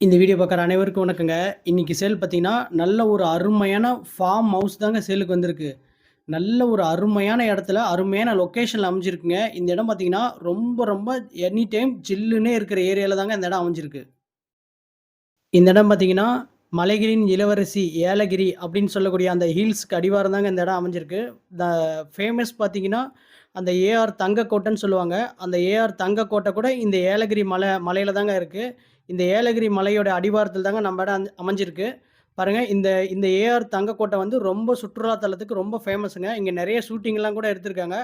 இந்த வீடியோ பார்க்குற அனைவருக்கும் வணக்கங்க. இன்றைக்கி சேல் பார்த்தீங்கன்னா, நல்ல ஒரு அருமையான ஃபார்ம் ஹவுஸ் தாங்க சேலுக்கு வந்திருக்கு. நல்ல ஒரு அருமையான இடத்துல, அருமையான லொக்கேஷனில் அமைஞ்சிருக்குங்க. இந்த இடம் பார்த்தீங்கன்னா, ரொம்ப ரொம்ப எனி டைம் ஜில்லுன்னே இருக்கிற ஏரியாவில் தாங்க இந்த இடம் அமைஞ்சிருக்கு. இந்த இடம் பார்த்தீங்கன்னா, மலைகிரின் இளவரசி ஏலகிரி அப்படின்னு சொல்லக்கூடிய அந்த ஹில்ஸ்க்கு அடிவாரம் தாங்க இந்த இடம் அமைஞ்சிருக்கு. த ஃபேமஸ் பார்த்தீங்கன்னா, அந்த ஏஆர் தங்கக்கோட்டைன்னு சொல்லுவாங்க. அந்த ஏஆர் தங்கக்கோட்டை கூட இந்த ஏலகிரி மலை மலையில தாங்க இருக்கு. இந்த ஏலகிரி மலையோட அடிவாரத்தில் தாங்க நம்ம இடம் அமைஞ்சிருக்கு. பாருங்க இந்த இந்த ஏஆர் தங்கக்கோட்டை வந்து ரொம்ப சுற்றுலாத்தலத்துக்கு ரொம்ப ஃபேமஸுங்க. இங்கே நிறைய ஷூட்டிங்லாம் கூட எடுத்திருக்காங்க.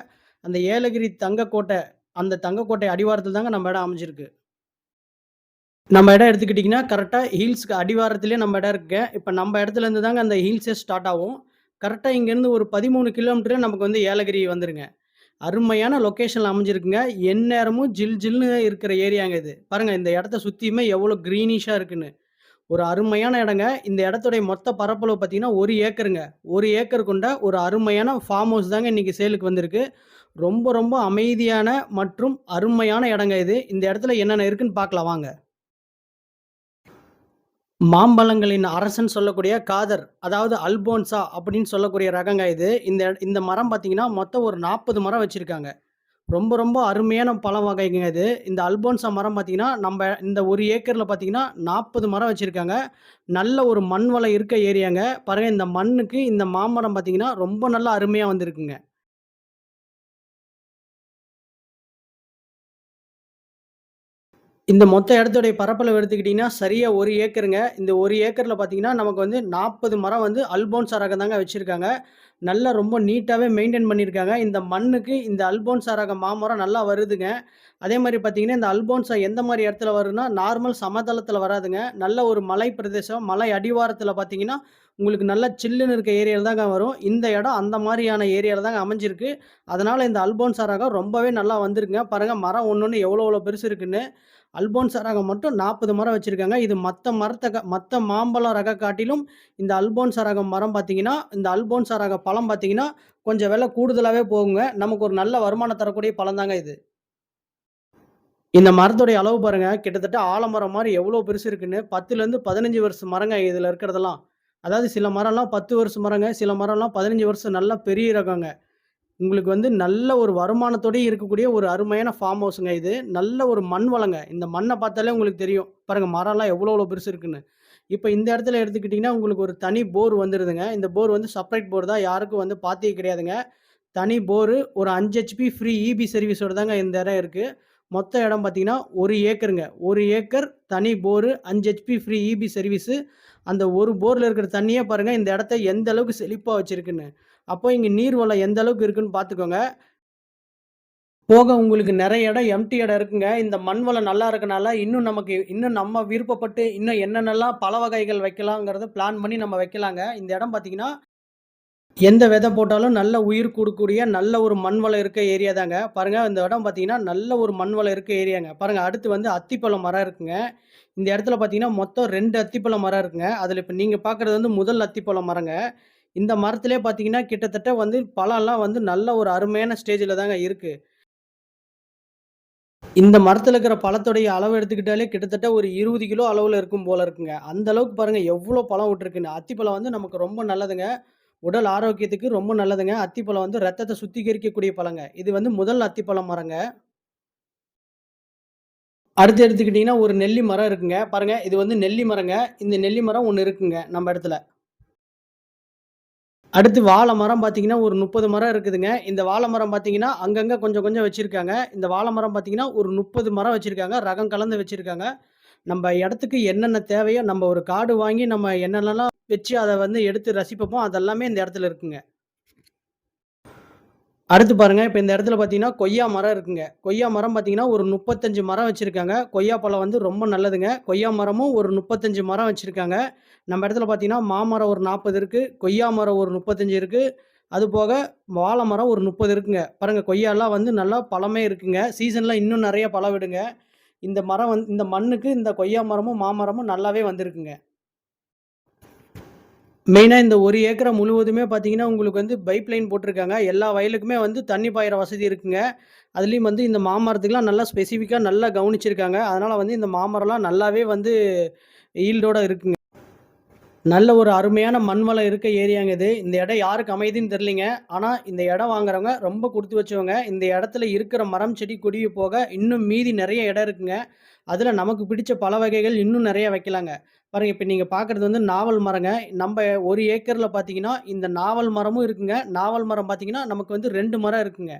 அந்த ஏலகிரி தங்கக்கோட்டை, அந்த தங்கக்கோட்டை அடிவாரத்தில் தாங்க நம்ம இடம் அமைஞ்சிருக்கு. நம்ம இடம் எடுத்துக்கிட்டிங்கன்னா கரெக்டாக ஹீல்ஸ்க்கு அடிவாரத்துலேயே நம்ம இடம் இருக்கு இப்போ நம்ம இடத்துலேருந்து தாங்க அந்த ஹீல்ஸே ஸ்டார்ட் ஆகும். கரெக்டாக இங்கேருந்து ஒரு 13 கிலோமீட்டரே நமக்கு வந்து ஏலகிரி வந்துருங்க. அருமையான லொக்கேஷன்ல அமைஞ்சிருக்குங்க. எந்நேரமும் ஜில் ஜில்னு இருக்கிற ஏரியாங்க இது. பாருங்க இந்த இடத்த சுத்தியுமே எவ்வளோ கிரீனிஷா இருக்குன்னு. ஒரு அருமையான இடங்க. இந்த இடத்துடைய மொத்த பரப்பளவு பார்த்தீங்கன்னா, ஒரு ஏக்கருங்க. ஒரு ஏக்கர் கொண்ட ஒரு அருமையான ஃபார்ம் ஹவுஸ் தாங்க இன்னைக்கு சேலுக்கு வந்திருக்கு. ரொம்ப ரொம்ப அமைதியான மற்றும் அருமையான இடங்க இது. இந்த இடத்துல என்னென்ன இருக்குன்னு பார்க்கலாம் வாங்க. மாம்பழங்களின் அரசன் சொல்லக்கூடிய காதர், அதாவது அல்போன்சா அப்படின்னு சொல்லக்கூடிய ரகங்க இது. இந்த இந்த மரம் பார்த்தீங்கன்னா, மொத்தம் ஒரு 40 மரம் வச்சுருக்காங்க ரொம்ப ரொம்ப அருமையான பழம் வகைங்க இது. இந்த அல்போன்சா மரம் பார்த்தீங்கன்னா, நம்ம இந்த ஒரு ஏக்கரில் பார்த்தீங்கன்னா, 40 மரம் வச்சுருக்காங்க நல்ல ஒரு மண் வளம் இருக்க ஏரியாங்க. பாருங்கள் இந்த மண்ணுக்கு இந்த மாமரம் பார்த்தீங்கன்னா, ரொம்ப நல்லா அருமையாக வந்திருக்குங்க. இந்த மொத்த இடத்துடைய பரப்பளவு எடுத்துக்கிட்டீங்கன்னா, சரியா ஒரு ஏக்கருங்க. இந்த ஒரு ஏக்கர்ல பார்த்தீங்கன்னா, நமக்கு வந்து 40 மரம் வந்து அல்போன்சா ரகம் தாங்க வச்சிருக்காங்க. நல்லா ரொம்ப நீட்டாவே மெயின்டெயின் பண்ணியிருக்காங்க. இந்த மண்ணுக்கு இந்த அல்போன்சா ரக மாமரம் நல்லா வருதுங்க. அதே மாதிரி பார்த்தீங்கன்னா, இந்த அல்போன்சா எந்த மாதிரி இடத்துல வரும்னா, நார்மல் சமதளத்தில் வராதுங்க. நல்ல ஒரு மலை பிரதேசம், மலை அடிவாரத்தில் பார்த்தீங்கன்னா, உங்களுக்கு நல்லா சில்லுன்னு இருக்க ஏரியாவில் தாங்க வரும். இந்த இடம் அந்த மாதிரியான ஏரியாவில் தாங்க அமைஞ்சிருக்கு. அதனால் இந்த அல்போன் ரகம் ரொம்பவே நல்லா வந்திருக்குங்க. பாருங்க மரம் ஒன்று ஒன்று எவ்வளோ எவ்வளோ பெருசு இருக்குன்னு. அல்போன் ரகம் மட்டும் 40 மரம் வச்சுருக்காங்க இது மற்ற மரத்தை க மற்ற மாம்பழம் ரக காட்டிலும் இந்த அல்போன் ரகம் மரம் பார்த்தீங்கன்னா, இந்த அல்போன் ரக பழம் பார்த்தீங்கன்னா, கொஞ்சம் விலை கூடுதலாகவே போகுங்க. நமக்கு ஒரு நல்ல வருமானம் தரக்கூடிய பழம் தாங்க இது. இந்த மரத்துடைய அளவு பாருங்க. கிட்டத்தட்ட ஆலமரம் மாதிரி எவ்வளோ பெருசு இருக்குன்னு. பத்துலேருந்து பதினஞ்சு வருஷம் மரங்க இதில் இருக்கிறதெல்லாம். அதாவது சில மரம்லாம் பத்து வருஷம் மரங்க. சில மரம்லாம் 15 வருஷம் நல்ல பெரிய ரகங்க. உங்களுக்கு வந்து நல்ல ஒரு வருமானத்தோடய இருக்கக்கூடிய ஒரு அருமையான ஃபார்ம் ஹவுஸுங்க இது. நல்ல ஒரு மண் வளங்க. இந்த மண்ணை பார்த்தாலே உங்களுக்கு தெரியும். பாருங்க மரம்லாம் எவ்வளோ எவ்வளோ பெருசு இருக்குன்னு. இப்போ இந்த இடத்துல எடுத்துக்கிட்டிங்கன்னா உங்களுக்கு ஒரு தனி போர் வந்துடுதுங்க இந்த போர் வந்து செப்பரேட் போர் தான். யாருக்கும் வந்து பார்த்தே கிடையாதுங்க. தனி போரு, ஒரு அஞ்சு ஹெச்பி ஃப்ரீ இபி சர்வீஸோடு தாங்க இந்த இடம் இருக்குது மொத்த இடம் பார்த்தீங்கன்னா, ஒரு ஏக்கருங்க. ஒரு ஏக்கர், தனி போரு, அஞ்சு ஹெச்பி ஃப்ரீ இபி சர்வீஸு. அந்த ஒரு போரில் இருக்கிற தண்ணியே பாருங்கள் இந்த இடத்த எந்த அளவுக்கு செழிப்பாக வச்சுருக்குன்னு அப்போ இங்கே நீர் வளம் எந்த அளவுக்கு இருக்குன்னு பார்த்துக்கோங்க. போக உங்களுக்கு நிறைய இடம் எம்டி இடம் இருக்குங்க. இந்த மண் வளம் நல்லா இருக்கனால, இன்னும் நமக்கு இன்னும் நம்ம விருப்பப்பட்டு இன்னும் என்னென்னலாம் பழ வகைகள் வைக்கலாங்கிறத பிளான் பண்ணி நம்ம வைக்கலாங்க. இந்த இடம் பார்த்தீங்கன்னா, எந்த விதை போட்டாலும் நல்ல உயிர் கொடுக்கக்கூடிய நல்ல ஒரு மண் வளம் இருக்க ஏரியா தாங்க. பாருங்க இந்த இடம் பார்த்தீங்கன்னா, நல்ல ஒரு மண் வளம் இருக்க ஏரியாங்க. பாருங்க அடுத்து வந்து அத்திப்பழம் மரம் இருக்குங்க. இந்த இடத்துல பார்த்தீங்கன்னா, மொத்தம் ரெண்டு அத்திப்பழம் மரம் இருக்குங்க. அதில் இப்போ நீங்கள் பார்க்குறது வந்து முதல் அத்திப்பழம் மரங்க. இந்த மரத்திலே பார்த்தீங்கன்னா, கிட்டத்தட்ட வந்து பழம்லாம் வந்து நல்ல ஒரு அருமையான ஸ்டேஜில் தாங்க இருக்குது இந்த மரத்தில் இருக்கிற பழத்துடைய அளவு எடுத்துக்கிட்டாலே கிட்டத்தட்ட ஒரு 20 கிலோ அளவில் இருக்கும் போல இருக்குங்க. அந்த அளவுக்கு எவ்வளோ பழம் விட்டுருக்குன்னு. அத்திப்பழம் வந்து நமக்கு ரொம்ப நல்லதுங்க. உடல் ஆரோக்கியத்துக்கு ரொம்ப நல்லதுங்க. அத்திப்பழம் வந்து ரத்தத்தை சுத்திகரிக்கக்கூடிய பழங்க. இது வந்து முதல் அத்திப்பழம் மரங்க. அடுத்து எடுத்துக்கிட்டீங்கன்னா, ஒரு நெல்லி மரம் இருக்குங்க. பாருங்க இது வந்து நெல்லி மரங்க. இந்த நெல்லி மரம் ஒன்று இருக்குங்க நம்ம இடத்துல. அடுத்து வாழை மரம் பார்த்தீங்கன்னா, ஒரு 30 மரம் இருக்குதுங்க. இந்த வாழை மரம் பார்த்தீங்கன்னா, அங்கங்கே கொஞ்சம் கொஞ்சம் வச்சுருக்காங்க இந்த வாழை மரம் பார்த்தீங்கன்னா, ஒரு 30 மரம் வச்சுருக்காங்க ரகம் கலந்து வச்சுருக்காங்க நம்ம இடத்துக்கு என்னென்ன தேவையோ, நம்ம ஒரு காடு வாங்கி நம்ம என்னென்னலாம் வச்சு அதை வந்து எடுத்து ரசிப்போம் அதெல்லாமே இந்த இடத்துல இருக்குங்க. அடுத்து பாருங்க, இப்போ இந்த இடத்துல பார்த்தீங்கன்னா, கொய்யா மரம் இருக்குங்க. கொய்யா மரம் பார்த்தீங்கன்னா, ஒரு 35 மரம் வச்சுருக்காங்க கொய்யா பழம் வந்து ரொம்ப நல்லதுங்க. கொய்யா மரமும் ஒரு 35 மரம் வச்சுருக்காங்க நம்ம இடத்துல பார்த்தீங்கன்னா, மாமரம் ஒரு நாற்பது இருக்குது கொய்யா மரம் ஒரு 35 இருக்கு. அதுபோக வாழை மரம் ஒரு 30 இருக்குங்க. பாருங்கள் கொய்யாலாம் வந்து நல்லா பழமே இருக்குங்க. சீசன்ல இன்னும் நிறைய பழம் விடுங்க. இந்த மரம் வந்து இந்த மண்ணுக்கு இந்த கொய்யா மரமும், மாமரமும் நல்லாவே வந்திருக்குங்க. மெயினாக இந்த ஒரு ஏக்கரை முழுவதுமே பார்த்தீங்கன்னா, உங்களுக்கு வந்து பைப் லைன் போட்டிருக்காங்க. எல்லா வயலுக்குமே வந்து தண்ணி பாயிற வசதி இருக்குங்க. அதுலேயும் வந்து இந்த மாமரத்துக்குலாம் நல்லா ஸ்பெசிஃபிக்காக நல்லா கவனிச்சிருக்காங்க. அதனால் வந்து இந்த மாமரம்லாம் நல்லாவே வந்து ஈல்டோட இருக்குங்க. நல்ல ஒரு அருமையான மண்வளம் இருக்க ஏரியாங்க இது. இந்த இடம் யாருக்கு அமையுதுன்னு தெரிலிங்க ஆனால் இந்த இடம் வாங்குறவங்க ரொம்ப கொடுத்து வச்சவங்க. இந்த இடத்துல இருக்கிற மரம், செடி, கொடியை போக இன்னும் மீதி நிறைய இடம் இருக்குங்க. அதில் நமக்கு பிடிச்ச பழ வகைகள் இன்னும் நிறைய வைக்கலாங்க. பாருங்க இப்போ நீங்கள் பார்க்குறது வந்து நாவல் மரங்க. நம்ம ஒரு ஏக்கரில் பார்த்தீங்கன்னா, இந்த நாவல் மரமும் இருக்குங்க. நாவல் மரம் பார்த்தீங்கன்னா, நமக்கு வந்து ரெண்டு மரம் இருக்குங்க.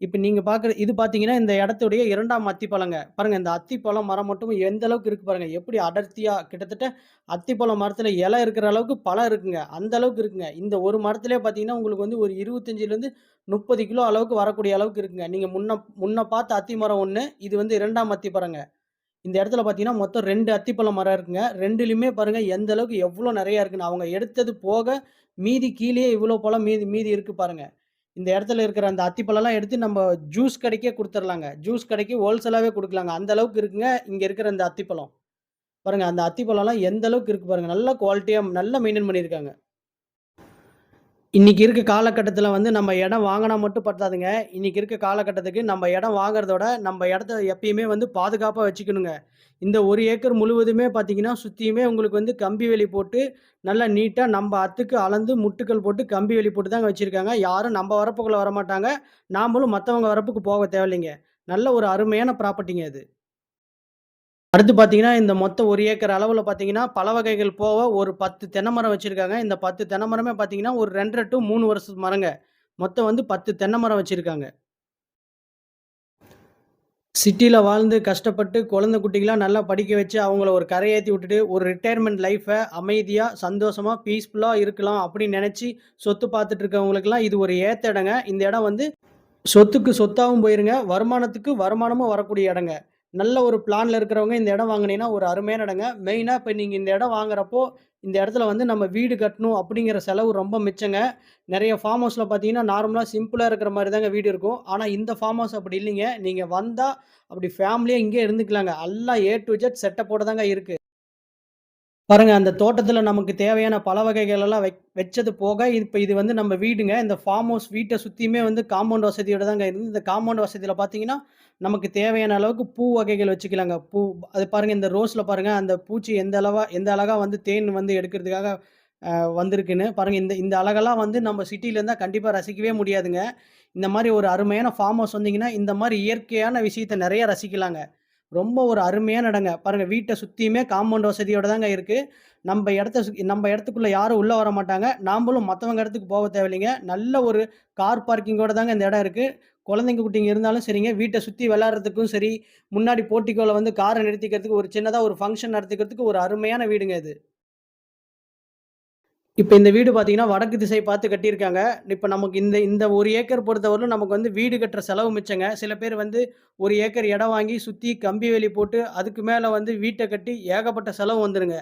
இப்போ நீங்கள் பார்க்குற இது பார்த்தீங்கன்னா, இந்த இடத்துடைய இரண்டாம் அத்திப்பழங்க. பாருங்க இந்த அத்திப்பழம் மரம் மட்டும் எந்த அளவுக்கு இருக்குது பாருங்கள் எப்படி அடர்த்தியாக கிட்டத்தட்ட அத்திப்பழம் மரத்தில் இலை இருக்கிற அளவுக்கு பழம் இருக்குங்க. அந்த அளவுக்கு இருக்குங்க. இந்த ஒரு மரத்துலேயே பார்த்தீங்கன்னா, உங்களுக்கு வந்து ஒரு 25லேருந்து 30 கிலோ அளவுக்கு வரக்கூடிய அளவுக்கு இருக்குங்க. நீங்கள் முன்ன முன்ன பார்த்த அத்தி மரம் ஒன்று இது வந்து இரண்டாம் அத்தி பழங்க இந்த இடத்துல பார்த்தீங்கன்னா, மொத்தம் ரெண்டு அத்திப்பழம் மரம் இருக்குங்க. ரெண்டுலையுமே பாருங்கள் எந்த அளவுக்கு எவ்வளோ நிறையா இருக்குன்னு. அவங்க எடுத்தது போக மீதி கீழேயே இவ்வளோ பழம் மீதி மீதி இருக்குது பாருங்கள் இந்த இடத்துல இருக்கிற அந்த அத்திப்பழம்லாம் எடுத்து நம்ம ஜூஸ் கடைக்கே கொடுத்துர்லாங்க ஜூஸ் கடைக்கு ஹோல்சேலாகவே கொடுக்கலாங்க அந்த அளவுக்கு இருக்குங்க, இங்கே இருக்கிற அந்த அத்திப்பழம். பாருங்கள் அந்த அத்திப்பழம்லாம் எந்த அளவுக்கு இருக்குது பாருங்கள் நல்ல குவாலிட்டியாக நல்லா மெயின்டைன் பண்ணியிருக்காங்க. இன்னைக்கு இருக்க காலகட்டத்தில் வந்து நம்ம இடம் வாங்கினா மட்டும் பத்தாதுங்க. இன்னைக்கு இருக்க காலகட்டத்துக்கு நம்ம இடம் வாங்குறதோட, நம்ம இடத்த எப்பயுமே வந்து பாதுகாப்பாக வச்சுக்கணுங்க. இந்த ஒரு ஏக்கர் முழுவதுமே பார்த்தீங்கன்னா, சுற்றியுமே உங்களுக்கு வந்து கம்பி வேலி போட்டு, நல்லா நீட்டாக நம்ம அத்துக்கு அளந்து முட்டுக்கள் போட்டு கம்பி வேலி போட்டு தாங்க வச்சுருக்காங்க யாரும் நம்ம வரப்புக்குள்ளே வரமாட்டாங்க. நாமளும் மற்றவங்க வரப்புக்கு போக தேவையில்லைங்க. நல்ல ஒரு அருமையான ப்ராப்பர்ட்டிங்க அது அடுத்து பார்த்தீங்கன்னா, இந்த மொத்தம் ஒரு ஏக்கர் அளவில் பார்த்தீங்கன்னா, பல வகைகள் போக ஒரு 10 தென்னை மரம் வச்சுருக்காங்க இந்த 10 தென்னை மரமே பார்த்தீங்கன்னா, ஒரு ரெண்டரை டு மூணு வருஷத்து மரங்க. மொத்தம் வந்து 10 தென்னை மரம் வச்சுருக்காங்க சிட்டியில் வாழ்ந்து கஷ்டப்பட்டு குழந்தை குட்டிகளாக நல்லா படிக்க வச்சு, அவங்கள ஒரு கரையேற்றி விட்டுட்டு, ஒரு ரிட்டையர்மெண்ட் லைஃப்பை அமைதியாக சந்தோஷமாக பீஸ்ஃபுல்லாக இருக்கலாம் அப்படின்னு நினச்சி சொத்து பார்த்துட்டு இருக்கவங்களுக்கெல்லாம் இது ஒரு ஏத்த இடங்க. இந்த இடம் வந்து சொத்துக்கு சொத்தாகவும் போயிருங்க. வருமானத்துக்கு வருமானமும் வரக்கூடிய இடங்க. நல்ல ஒரு பிளான்ல இருக்கிறவங்க இந்த இடம் வாங்குனீங்கன்னா, ஒரு அருமையான இடங்க. மெயினாக இப்போ நீங்கள் இந்த இடம் வாங்குறப்போ, இந்த இடத்துல வந்து நம்ம வீடு கட்டணும் அப்படிங்கிற செலவு ரொம்ப மிச்சங்க. நிறைய ஃபார்ம் ஹவுஸில் பார்த்தீங்கன்னா, நார்மலாக சிம்பிளாக இருக்கிற மாதிரி தாங்க வீடு இருக்கும். ஆனால் இந்த ஃபார்ம் ஹவுஸ் அப்படி இல்லைங்க. நீங்கள் வந்தால் அப்படி ஃபேமிலியாக இங்கே இருந்துக்கலாங்க. எல்லாம் ஏ டு ஜெட் செட்டப்போட தாங்க இருக்குது பாருங்க அந்த தோட்டத்தில் நமக்கு தேவையான பழ வகைகள் எல்லாம் வெக் வச்சது போக, இப்போ இது வந்து நம்ம வீடுங்க. இந்த ஃபார்ம் ஹவுஸ் வீட்டை சுற்றியுமே வந்து காம்பவுண்ட் வசதியோட தாங்க இருக்குது. இந்த காம்பவுண்ட் வசதியில் பார்த்தீங்கன்னா, நமக்கு தேவையான அளவுக்கு பூ வகைகள் வச்சுக்கலாங்க. பூ அது பாருங்கள் இந்த ரோஸில் பாருங்க, அந்த பூச்சி எந்த அளவாக எந்த அழகாக வந்து தேன் வந்து எடுக்கிறதுக்காக வந்திருக்குன்னு. பாருங்கள் இந்த இந்த அழகெல்லாம் வந்து நம்ம சிட்டியிலேருந்தால் கண்டிப்பாக ரசிக்கவே முடியாதுங்க. இந்த மாதிரி ஒரு அருமையான ஃபார்ம் ஹவுஸ் வந்தீங்கன்னா, இந்த மாதிரி இயற்கையான விஷயத்த நிறைய ரசிக்கலாங்க. ரொம்ப ஒரு அருமையான இடங்க. பாருங்கள் வீட்டை சுற்றியுமே காம்பவுண்ட் வசதியோட தாங்க இருக்குது நம்ம இடத்த சு நம்ப இடத்துக்குள்ளே யாரும் உள்ளே வர மாட்டாங்க நாம்பளும் மற்றவங்க இடத்துக்கு போக தேவையில்லைங்க. நல்ல ஒரு கார் பார்க்கிங்கோட தாங்க இந்த இடம் இருக்குது குழந்தைங்க குட்டிங்க இருந்தாலும் சரிங்க, வீட்டை சுற்றி விளாட்றதுக்கும் சரி, முன்னாடி போட்டிக்கோவில் வந்து காரை நிறுத்திக்கிறதுக்கு ஒரு சின்னதாக ஒரு ஃபங்க்ஷன் நடத்திக்கிறதுக்கு ஒரு அருமையான வீடுங்க இது. இப்போ இந்த வீடு பார்த்தீங்கன்னா, வடக்கு திசை பார்த்து கட்டியிருக்காங்க. இப்போ நமக்கு இந்த இந்த ஒரு ஏக்கர் பொறுத்தவரையிலும் நமக்கு வந்து வீடு கட்டுற செலவு மிச்சங்க. சில பேர் வந்து ஒரு ஏக்கர் இடம் வாங்கி சுற்றி கம்பி வேலி போட்டு, அதுக்கு மேலே வந்து வீட்டை கட்டி ஏகப்பட்ட செலவு வந்துருங்க.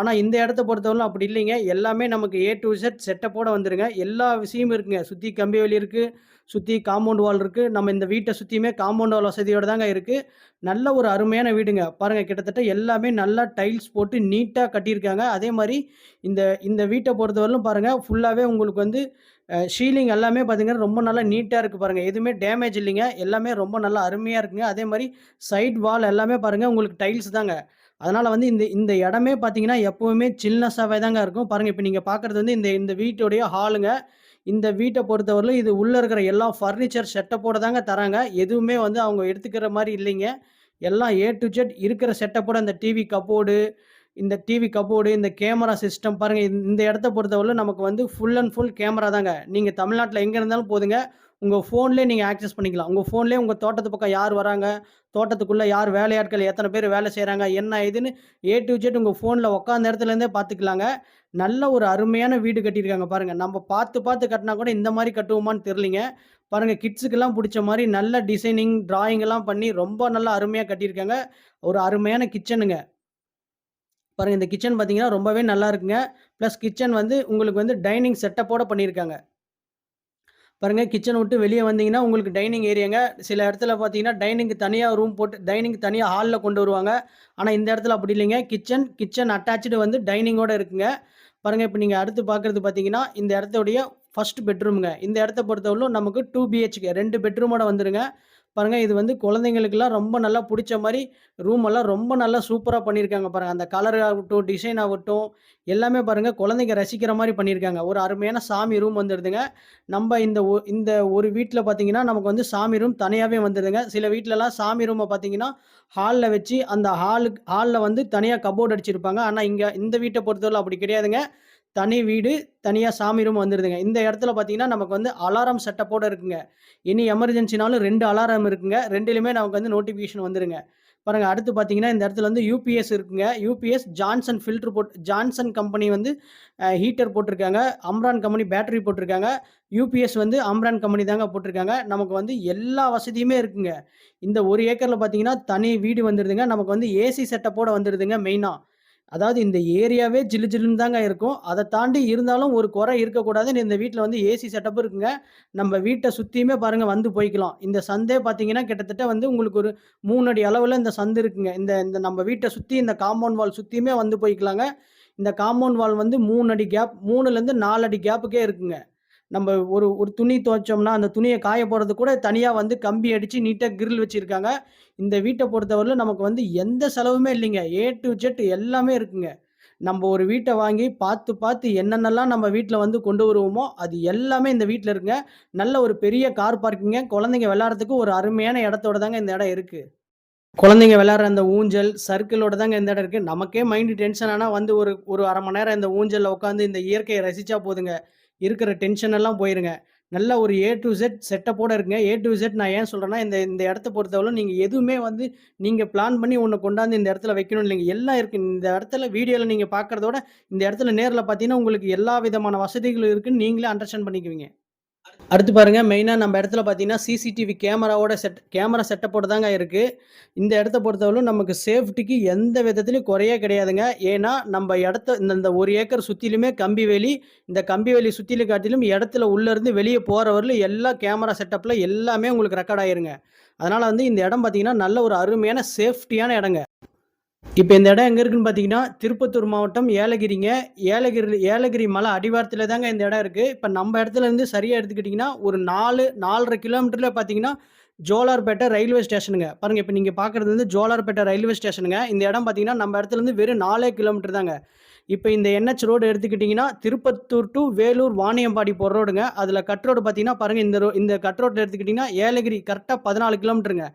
ஆனால் இந்த இடத்த பொறுத்தவரைக்கும் அப்படி இல்லைங்க. எல்லாமே நமக்கு ஏ டு செட் செட்டப்போட வந்துருங்க. எல்லா விஷயமும் இருக்குங்க. சுற்றி கம்பி வேலி இருக்குது சுற்றி காம்பவுண்ட் வால் இருக்குது நம்ம இந்த வீட்டை சுற்றியுமே காம்பவுண்ட் வால் வசதியோடு தாங்க இருக்குது நல்ல ஒரு அருமையான வீடுங்க. பாருங்க கிட்டத்தட்ட எல்லாமே நல்லா டைல்ஸ் போட்டு நீட்டாக கட்டியிருக்காங்க. அதே மாதிரி இந்த இந்த வீட்டை பொறுத்தவரையிலும் பாருங்கள் ஃபுல்லாகவே உங்களுக்கு வந்து ஷீலிங் எல்லாமே பார்த்தீங்கன்னா, ரொம்ப நல்லா நீட்டாக இருக்குது பாருங்கள் எதுவுமே டேமேஜ் இல்லைங்க. எல்லாமே ரொம்ப நல்லா அருமையாக இருக்குங்க. அதே மாதிரி சைட் வால் எல்லாமே பாருங்கள் உங்களுக்கு டைல்ஸ் தாங்க. அதனால் வந்து இந்த இந்த இடமே பார்த்தீங்கன்னா, எப்போவுமே சில்னஸாகவே தாங்க இருக்கும். பாருங்கள் இப்போ நீங்கள் பார்க்குறது வந்து இந்த இந்த வீட்டுடைய ஹாலுங்க. இந்த வீட்டை பொறுத்தவரையிலும் இது உள்ளே இருக்கிற எல்லா ஃபர்னிச்சர் செட்டப்போடு தாங்க தராங்க. எதுவுமே வந்து அவங்க எடுத்துக்கிற மாதிரி இல்லைங்க. எல்லாம் ஏ டு ஜெட் இருக்கிற செட்டப்போட இந்த டிவி கப்போர்டு, இந்த டிவி கப்போர்டு, இந்த கேமரா சிஸ்டம் பாருங்க இந்த இடத்த பொறுத்தவரை நமக்கு வந்து ஃபுல் அண்ட் ஃபுல் கேமரா தாங்க. நீங்க தமிழ்நாட்டில் எங்க இருந்தாலும் போதுங்க. உங்க ஃபோன்லேயே நீங்க ஆக்சஸ் பண்ணிக்கலாம். உங்க ஃபோன்லேயே உங்க தோட்டத்து பக்கம் யார் வராங்க, தோட்டத்துக்குள்ள யார் வேலையாட்கள் எத்தனை பேர் வேலை செய்கிறாங்க என்ன ஏதுன்னு ஏ டு ஜெட் உங்க ஃபோன்ல உட்காந்த இடத்துல இருந்தே பார்த்துக்கலாங்க. நல்ல ஒரு அருமையான வீடு கட்டியிருக்காங்க பாருங்க. நம்ம பார்த்து பார்த்து கட்டினா கூட இந்த மாதிரி கட்டுவோமான்னு தெரிலிங்க பாருங்க கிட்ஸுக்கெல்லாம் பிடிச்ச மாதிரி நல்ல டிசைனிங், டிராயிங் எல்லாம் பண்ணி ரொம்ப நல்லா அருமையாக கட்டியிருக்காங்க. ஒரு அருமையான கிச்சனுங்க. பாருங்கள் இந்த கிச்சன் பார்த்தீங்கன்னா, ரொம்பவே நல்லா இருக்குங்க. ப்ளஸ் கிச்சன் வந்து உங்களுக்கு வந்து டைனிங் செட்டப்போட பண்ணியிருக்காங்க. பாருங்கள் கிச்சன் விட்டு வெளியே வந்தீங்கன்னா, உங்களுக்கு டைனிங் ஏரியாங்க. சில இடத்துல பார்த்தீங்கன்னா, டைனிங்க்கு தனியாக ரூம் போட்டு டைனிங் தனியாக ஹாலில் கொண்டு வருவாங்க. ஆனால் இந்த இடத்துல அப்படி இல்லைங்க. கிச்சன், கிச்சன் அட்டாச்சு வந்து டைனிங்கோட இருக்குங்க. பாருங்கள் இப்போ நீங்கள் அடுத்து பார்க்குறது பார்த்தீங்கன்னா, இந்த இடத்துடைய ஃபர்ஸ்ட் பெட்ரூமுங்க இந்த இடத்த பொறுத்தவரையிலும் நமக்கு டூ பிஹெச்கே ரெண்டு பெட்ரூமோட வந்துருங்க. பாருங்கள் இது வந்து குழந்தைங்களுக்கெல்லாம் ரொம்ப நல்லா பிடிச்ச மாதிரி ரூம் எல்லாம் ரொம்ப நல்லா சூப்பராக பண்ணியிருக்காங்க பாருங்கள் அந்த கலர் ஆகட்டும், டிசைன் ஆகட்டும் எல்லாமே பாருங்கள் குழந்தைங்க ரசிக்கிற மாதிரி பண்ணியிருக்காங்க. ஒரு அருமையான சாமி ரூம் வந்துடுதுங்க. நம்ம இந்த ஒ இந்த ஒரு வீட்டில் பார்த்தீங்கன்னா, நமக்கு வந்து சாமி ரூம் தனியாகவே வந்துடுதுங்க. சில வீட்டிலலாம் சாமி ரூமை பார்த்தீங்கன்னா, ஹாலில் வச்சு அந்த ஹாலுக்கு ஹாலில் வந்து தனியாக கப்போர்ட் அடிச்சிருப்பாங்க. ஆனால் இங்கே இந்த வீட்டை பொறுத்தவரையிலும் அப்படி கிடையாதுங்க. தனி வீடு, தனியாக சாமி ரூம் வந்துருதுங்க. இந்த இடத்துல பார்த்தீங்கன்னா, நமக்கு வந்து அலாரம் செட்டப்போடு இருக்குங்க. எனி எமர்ஜென்சினாலும் ரெண்டு அலாரம் இருக்குங்க. ரெண்டுலையுமே நமக்கு வந்து நோட்டிஃபிகேஷன் வந்துருங்க. பாருங்கள் அடுத்து பார்த்தீங்கன்னா, இந்த இடத்துல வந்து யூபிஎஸ் இருக்குங்க. யூபிஎஸ் ஜான்சன் ஃபில்ட்ரு போட் ஜான்சன் கம்பெனி வந்து ஹீட்டர் போட்டிருக்காங்க. அம்ரான் கம்பெனி பேட்டரி போட்டிருக்காங்க. யூபிஎஸ் வந்து அம்ரான் கம்பெனி தாங்க போட்டிருக்காங்க. நமக்கு வந்து எல்லா வசதியுமே இருக்குங்க. இந்த ஒரு ஏக்கரில் பார்த்தீங்கன்னா, தனி வீடு வந்துருதுங்க. நமக்கு வந்து ஏசி செட்டப்போட வந்துருதுங்க மெயினா. அதாவது இந்த ஏரியாவே ஜில்லு ஜில்லுன்னு தாங்க இருக்கும். அதை தாண்டி இருந்தாலும் ஒரு குறை இருக்கக்கூடாதுன்னு இந்த வீட்டில் வந்து ஏசி செட்டப் இருக்குங்க. நம்ம வீட்டை சுற்றியுமே பாருங்கள் வந்து போய்க்கலாம். இந்த சந்தே பார்த்தீங்கன்னா, கிட்டத்தட்ட வந்து உங்களுக்கு ஒரு மூணு அடி அளவில் இந்த சந்து இருக்குங்க. இந்த இந்த நம்ம வீட்டை சுற்றி இந்த காம்பவுண்ட் வால் சுற்றியுமே வந்து போய்க்கலாங்க. இந்த காம்பவுண்ட் வால் வந்து மூணு அடி கேப் 3லேருந்து 4 அடி கேப்புக்கே இருக்குங்க. நம்ம ஒரு ஒரு துணி துவைச்சோம்னா, அந்த துணியை காய போடுறதுக்கு கூட தனியாக வந்து கம்பி அடித்து நீட்டாக கிரில் வச்சுருக்காங்க இந்த வீட்டை பொறுத்தவரையிலும் நமக்கு வந்து எந்த செலவுமே இல்லைங்க. ஏ டு ஜெட் எல்லாமே இருக்குங்க. நம்ம ஒரு வீட்டை வாங்கி பார்த்து, பார்த்து என்னென்னலாம் நம்ம வீட்டில் வந்து கொண்டு வருவோமோ, அது எல்லாமே இந்த வீட்டில் இருக்குங்க. நல்ல ஒரு பெரிய கார் பார்க்கிங்க. குழந்தைங்க விளாட்றதுக்கு ஒரு அருமையான இடத்தோட தாங்க இந்த இடம் இருக்குது குழந்தைங்க விளாட்ற அந்த ஊஞ்சல், சர்க்கிளோட தாங்க இந்த இடம் இருக்குது நமக்கே மைண்டு டென்ஷன் ஆனால் வந்து ஒரு ஒரு அரை மணி நேரம் இந்த ஊஞ்சலில் உட்காந்து இந்த இயற்கையை ரசித்தா போதுங்க. இருக்கிற டென்ஷன் எல்லாம் போயிருங்க. நல்ல ஒரு ஏ டூ செட் செட்டப்போட இருக்குங்க. ஏ டூ செட் நான் ஏன் சொல்கிறேன்னா இந்த இந்த இடத்த பொறுத்தவரை நீங்கள் எதுவுமே வந்து நீங்கள் பிளான் பண்ணி ஒன்று கொண்டாந்து இந்த இடத்துல வைக்கணும் இல்லைங்க. எல்லாம் இருக்குது இந்த இடத்துல வீடியோவில் நீங்கள் பார்க்குறதோட இந்த இடத்துல நேரில் பார்த்தீங்கன்னா, உங்களுக்கு எல்லா விதமான வசதிகளும் இருக்குன்னு நீங்களே அண்டர்ஸ்டாண்ட் பண்ணிக்குவீங்க. அடுத்து பாருங்கள் மெயினாக நம்ம இடத்துல பார்த்தீங்கன்னா, சிசிடிவி கேமராவோட செட் கேமரா செட்டப்போடு தாங்க இருக்குது இந்த இடத்த பொறுத்தவரையிலும் நமக்கு சேஃப்டிக்கு எந்த விதத்துலையும் குறையே கிடையாதுங்க. ஏன்னா, நம்ம இடத்த இந்த இந்த ஒரு ஏக்கர் சுற்றிலுமே கம்பி வேலி. இந்த கம்பி வேலி சுற்றிலும் காட்டிலும் இடத்துல உள்ளேருந்து வெளியே போகிறவரில் வரையிலும் எல்லா கேமரா செட்டப்பில் எல்லாமே உங்களுக்கு ரெக்கார்ட் ஆயிருங்க. அதனால் வந்து இந்த இடம் பார்த்தீங்கன்னா, நல்ல ஒரு அருமையான சேஃப்டியான இடங்க. இப்போ இந்த இடம் எங்கே இருக்குன்னு பார்த்தீங்கன்னா, திருப்பத்தூர் மாவட்டம் ஏலகிரிங்க. ஏலகிரி ஏலகிரி மலை அடிவாரத்தில் தாங்க இந்த இடம் இருக்குது இப்போ நம்ம இடத்துல இருந்து எடுத்துக்கிட்டிங்கன்னா ஒரு நாலு நாலரை கிலோமீட்டரில் பார்த்தீங்கன்னா, ஜோலார்பேட்டை ரயில்வே ஸ்டேஷனுங்க. பாருங்கள் இப்போ நீங்கள் பார்க்குறது வந்து ஜோலார்பேட்டை ரயில்வே ஸ்டேஷனுங்க. இந்த இடம் பார்த்தீங்கன்னா, நம்ம இடத்துல இருந்து வெறும் நாலே கிலோமீட்டர் தாங்க. இப்போ இந்த என்ஹெச் ரோடு எடுத்துக்கிட்டிங்கன்னா திருப்பத்தூர் டூ வேலூர் வாணியம்பாடி போகிற ரோடுங்க. அதில் கட் ரோடு பார்த்தீங்கன்னா, பாருங்கள் இந்த ரோ இந்த கட் ரோட்டில் எடுத்துக்கிட்டிங்கன்னா ஏலகிரி கரெக்டாக பதினாலு கிலோமீட்டருங்க.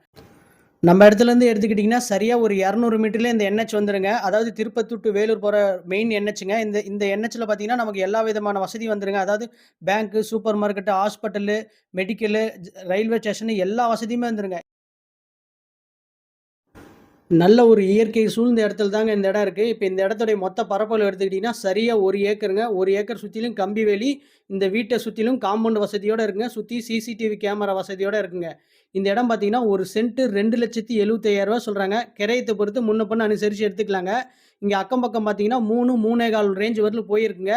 நம்ம இடத்துலருந்து எடுத்துக்கிட்டிங்கன்னா சரியாக ஒரு இரநூறு மீட்டரில் இந்த என்ஹெச் வந்துருங்க. அதாவது திருப்பத்தூர் டு வேலூர் போகிற மெயின் என்ஹெச்ங்க. இந்த இந்த எண்ணெச்சில் பார்த்தீங்கன்னா, நமக்கு எல்லா விதமான வசதி வந்துருங்க. அதாவது bank, super market, hospital, medical, ஜ ரயில்வே ஸ்டேஷனு எல்லா வசதியுமே வந்துருங்க. நல்ல ஒரு இயற்கை சூழ்ந்த இடத்துல தாங்க இந்த இடம் இருக்குது இப்போ இந்த இடத்துடைய மொத்த பரப்பளவு எடுத்துக்கிட்டிங்கன்னா சரியாக ஒரு ஏக்கருங்க. ஒரு ஏக்கர் சுற்றிலும் கம்பி வேலி. இந்த வீட்டை சுற்றிலும் காம்பவுண்ட் வசதியோடு இருக்குங்க. சுற்றி சிசிடிவி கேமரா வசதியோடு இருக்குங்க. இந்த இடம் பார்த்தீங்கன்னா, ஒரு சென்ட்டு ரெண்டு லட்சத்தி 2,75,000 சொல்கிறாங்க கிரையத்தை பொறுத்து முன்ன பின்ன அனுசரித்து எடுத்துக்கலாங்க. இங்கே அக்கம் பக்கம் பார்த்தீங்கன்னா, 3, 3 1/4 ரேஞ்ச் வரலும் போயிருக்குங்க.